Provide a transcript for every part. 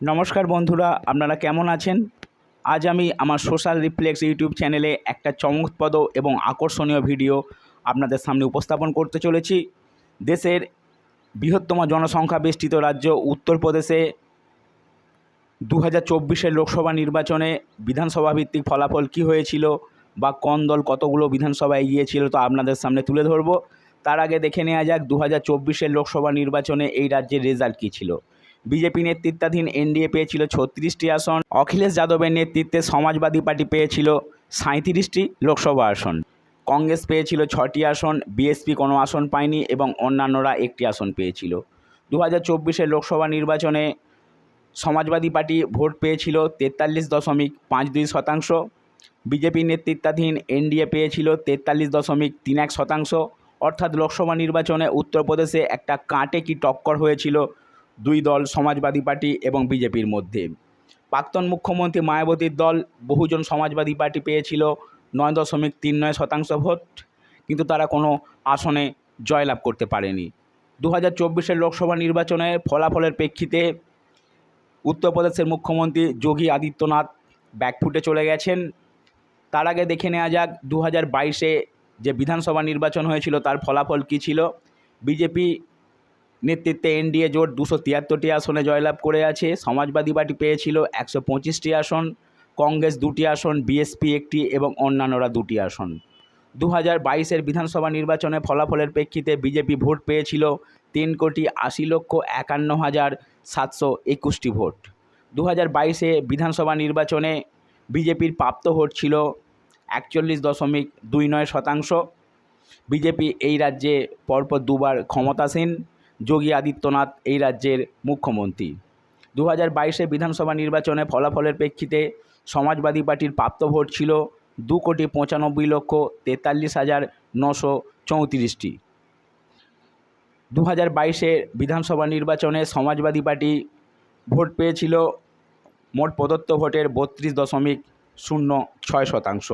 নমস্কার বন্ধুরা, আপনারা কেমন আছেন? আজ আমি আমার সোশ্যাল রিফ্লেক্স ইউটিউব চ্যানেলে একটা চমকপ্রদ এবং আকর্ষণীয় ভিডিও আপনাদের সামনে উপস্থাপন করতে চলেছি। দেশের বৃহত্তম জনসংখ্যা বেষ্টিত রাজ্য উত্তরপ্রদেশে দু হাজার চব্বিশের লোকসভা নির্বাচনে বিধানসভা ভিত্তিক ফলাফল কী হয়েছিল বা কোন দল কতগুলো বিধানসভা এগিয়েছিল তো আপনাদের সামনে তুলে ধরব। তার আগে দেখে নেওয়া যাক দু হাজার চব্বিশের লোকসভা নির্বাচনে এই রাজ্যের রেজাল্ট কী ছিল। বিজেপি নেতৃত্বাধীন এনডিএ পেয়েছিল ছত্রিশটি আসন, অখিলেশ যাদবের নেতৃত্বে সমাজবাদী পার্টি পেয়েছিল সাঁত্রিশটি লোকসভা আসন। কংগ্রেস পেয়েছিল ছটি আসন, বিএসপি কোনো আসন পায়নি এবং অন্যান্যরা একটি আসন পেয়েছিল। দু হাজার লোকসভা নির্বাচনে সমাজবাদী পার্টি ভোট পেয়েছিল তেতাল্লিশ দশমিক পাঁচ দুই শতাংশ, বিজেপি নেতৃত্বাধীন এনডিএ পেয়েছিল তেতাল্লিশ দশমিক তিন এক শতাংশ। অর্থাৎ লোকসভা নির্বাচনে উত্তরপ্রদেশে একটা কাঁটে কি টক্কর হয়েছিল দুই দল সমাজবাদী পার্টি এবং বিজেপির মধ্যে। প্রাক্তন মুখ্যমন্ত্রী মায়াবতীর দল বহুজন সমাজবাদী পার্টি পেয়েছিল, নয় দশমিক তিন নয় শতাংশ ভোট, কিন্তু তারা কোনো আসনে জয়লাভ করতে পারেনি। দু হাজার চব্বিশের লোকসভা নির্বাচনে ফলাফলের প্রেক্ষিতে উত্তরপ্রদেশের মুখ্যমন্ত্রী যোগী আদিত্যনাথ ব্যাকফুটে চলে গেছেন। তার আগে দেখে নেওয়া যাক দু হাজার বাইশে যে বিধানসভা নির্বাচন হয়েছিল তার ফলাফল কী ছিল? বিজেপি নেতৃত্বে এনডিএ জোট দুশো তিয়াত্তরটি আসনে জয়লাভ করে আছে। সমাজবাদী পার্টি পেয়েছিল একশো পঁচিশটি আসন, কংগ্রেস দুটি আসন, বিএসপি একটি এবং অন্যান্যরা দুটি আসন। দু হাজার বাইশের বিধানসভা নির্বাচনে ফলাফলের প্রেক্ষিতে বিজেপি ভোট পেয়েছিল তিন কোটি আশি লক্ষ একান্ন হাজার সাতশো একুশটি ভোট। দু হাজার বাইশে বিধানসভা নির্বাচনে বিজেপির প্রাপ্ত ভোট ছিল একচল্লিশ দশমিক দুই নয় শতাংশ। বিজেপি এই রাজ্যে পরপর দুবার ক্ষমতাসীন। যোগী আদিত্যনাথ এই রাজ্যের মুখ্যমন্ত্রী। দু হাজার বাইশে বিধানসভা নির্বাচনে ফলাফলের প্রেক্ষিতে সমাজবাদী পার্টির প্রাপ্ত ভোট ছিল দু কোটি পঁচানব্বই লক্ষ তেতাল্লিশ হাজার নশো চৌত্রিশটি। দু হাজার বাইশের বিধানসভা নির্বাচনে সমাজবাদী পার্টি ভোট পেয়েছিল মোট প্রদত্ত ভোটের বত্রিশ দশমিক শূন্য ছয় শতাংশ।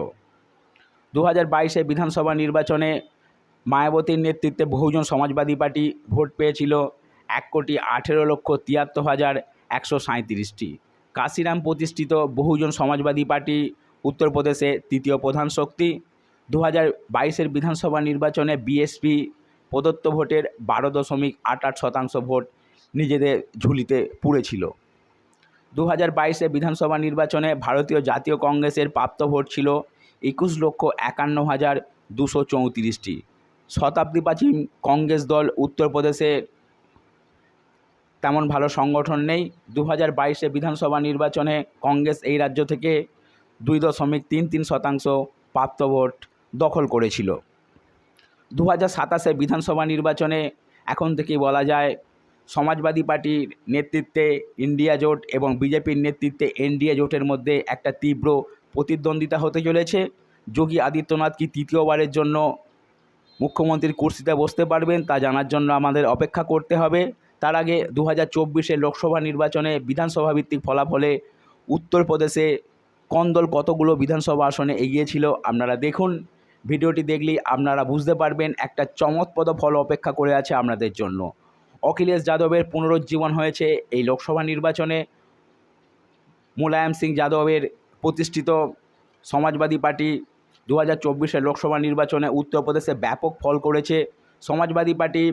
দু হাজার বাইশে বিধানসভা নির্বাচনে মায়াবতীর নেতৃত্বে বহুজন সমাজবাদী পার্টি ভোট পেয়েছিল এক কোটি আঠেরো লক্ষ তিয়াত্তর হাজার একশো সাঁত্রিশটি কাশিরাম প্রতিষ্ঠিত বহুজন সমাজবাদী পার্টি উত্তরপ্রদেশে তৃতীয় প্রধান শক্তি। দু হাজার বাইশের বিধানসভা নির্বাচনে বিএসপি প্রদত্ত ভোটের বারো দশমিক আট আট শতাংশ ভোট নিজেদের ঝুলিতে পুড়েছিল। দু হাজার বাইশে বিধানসভা নির্বাচনে ভারতীয় জাতীয় কংগ্রেসের প্রাপ্ত ভোট ছিল একুশ লক্ষ একান্ন হাজার দুশো চৌত্রিশটি। শতাব্দী প্রাচীন কংগ্রেস দল উত্তরপ্রদেশে তেমন ভালো সংগঠন নেই। দু হাজার বাইশে বিধানসভা নির্বাচনে কংগ্রেস এই রাজ্য থেকে দুই দশমিক তিন তিন শতাংশ প্রাপ্ত ভোট দখল করেছিল। দু হাজার সাতাশে বিধানসভা নির্বাচনে এখন থেকেই বলা যায় সমাজবাদী পার্টির নেতৃত্বে ইন্ডিয়া জোট এবং বিজেপির নেতৃত্বে এনডিএ জোটের মধ্যে একটা তীব্র প্রতিদ্বন্দ্বিতা হতে চলেছে। যোগী আদিত্যনাথ কি তৃতীয়বারের জন্য মুখ্যমন্ত্রীর কুর্সিতে বসতে পারবেন, তা জানার জন্য আমাদের অপেক্ষা করতে হবে। তার আগে দু হাজার লোকসভা নির্বাচনে বিধানসভা ভিত্তিক ফলাফলে উত্তরপ্রদেশে কোন দল কতগুলো বিধানসভা আসনে এগিয়েছিল আপনারা দেখুন। ভিডিওটি দেখলেই আপনারা বুঝতে পারবেন, একটা চমৎপদ ফল অপেক্ষা করে আছে আপনাদের জন্য। অখিলেশ যাদবের পুনরুজ্জীবন হয়েছে এই লোকসভা নির্বাচনে। মুলায়ম সিং যাদবের প্রতিষ্ঠিত সমাজবাদী পার্টি দু হাজার চব্বিশের লোকসভা নির্বাচনে উত্তরপ্রদেশে ব্যাপক ফল করেছে। সমাজবাদী পার্টি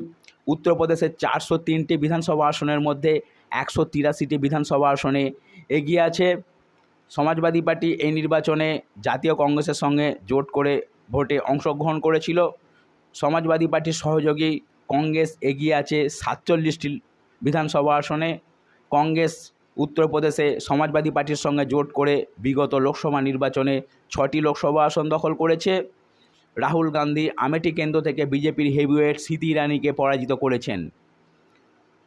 উত্তরপ্রদেশের চারশো তিনটি বিধানসভা আসনের মধ্যে একশো তিরাশিটি বিধানসভা আসনে এগিয়ে আছে। সমাজবাদী পার্টি এই নির্বাচনে জাতীয় কংগ্রেসের সঙ্গে জোট করে ভোটে অংশগ্রহণ করেছিল। সমাজবাদী পার্টির সহযোগী কংগ্রেস এগিয়ে আছে সাতচল্লিশটি বিধানসভা আসনে। কংগ্রেস উত্তরপ্রদেশে সমাজবাদী পার্টির সঙ্গে জোট করে বিগত লোকসভা নির্বাচনে ছটি লোকসভা আসন দখল করেছে। রাহুল গান্ধী আমেঠি কেন্দ্র থেকে বিজেপির হেভিওয়েট স্মৃতি ইরানিকে পরাজিত করেছেন।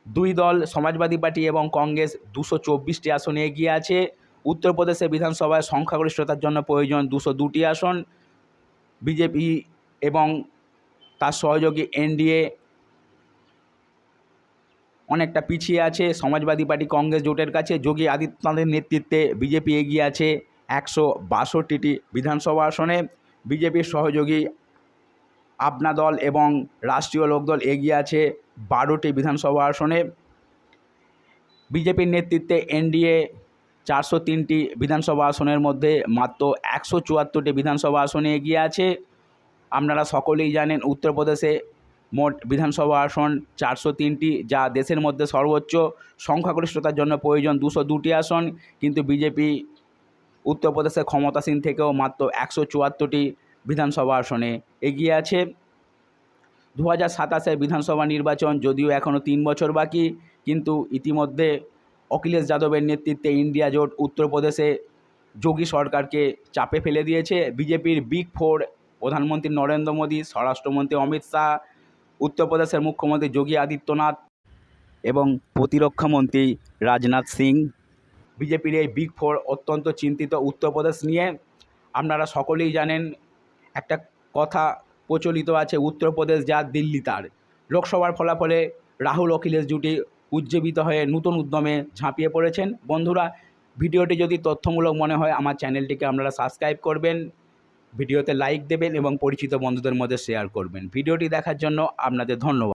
দুই দল, সমাজবাদী পার্টি এবং কংগ্রেস, দুশো চব্বিশটি আসনে এগিয়ে আছে। উত্তরপ্রদেশে বিধানসভায় সংখ্যাগরিষ্ঠতার জন্য প্রয়োজন দুশো দুটি আসন। বিজেপি এবং তার সহযোগী এনডিএ অনেকটা পিছিয়ে আছে, সমাজবাদী পার্টি, কংগ্রেস জোটের কাছে, যোগী আদিত্যনাথের নেতৃত্বে বিজেপি এগিয়ে আছে একশো বাষট্টিটি বিধানসভা আসনে। বিজেপির সহযোগী আপনা দল এবং রাষ্ট্রীয় লোকদল এগিয়ে আছে বারোটি বিধানসভা আসনে। বিজেপির নেতৃত্বে এনডিএ চারশো তিনটি বিধানসভা আসনের মধ্যে মাত্র একশো চুয়াত্তরটি বিধানসভা আসনে এগিয়ে আছে। আপনারা সকলেই জানেন, উত্তরপ্রদেশে মোট বিধানসভা আসন চারশো তিনটি, যা দেশের মধ্যে সর্বোচ্চ সংখ্যাগরিষ্ঠতার জন্য প্রয়োজন দুশো দুটি আসন, কিন্তু বিজেপি উত্তরপ্রদেশে ক্ষমতাসীন থেকেও মাত্র একশো চুয়াত্তরটি বিধানসভা আসনে এগিয়ে আছে। দু হাজার সাতাশের বিধানসভা নির্বাচন যদিও এখনও তিন বছর বাকি, কিন্তু ইতিমধ্যে অখিলেশ যাদবের নেতৃত্বে ইন্ডিয়া জোট উত্তরপ্রদেশে যোগী সরকারকে চাপে ফেলে দিয়েছে। বিজেপির বিগ ফোর প্রধানমন্ত্রী নরেন্দ্র মোদী, স্বরাষ্ট্রমন্ত্রী অমিত শাহ উত্তরপ্রদেশের মুখ্যমন্ত্রী যোগী আদিত্যনাথ এবং প্রতিরক্ষামন্ত্রী রাজনাথ সিং। বিজেপির এই বিগ ফোর অত্যন্ত চিন্তিত উত্তরপ্রদেশ নিয়ে। আপনারা সকলেই জানেন, একটা কথা প্রচলিত আছে, উত্তরপ্রদেশ যা দিল্লি তার। লোকসভার ফলাফলে রাহুল অখিলেশ জুটি উজ্জীবিত হয়ে নতুন উদ্যমে ঝাঁপিয়ে পড়েছেন। বন্ধুরা, ভিডিওটি যদি তথ্যমূলক মনে হয়, আমার চ্যানেলটিকে আপনারা সাবস্ক্রাইব করবেন। ভিডিওতে লাইক দেবেন এবং পরিচিত বন্ধুদের মধ্যে শেয়ার করবেন। ভিডিওটি দেখার জন্য আপনাদের ধন্যবাদ।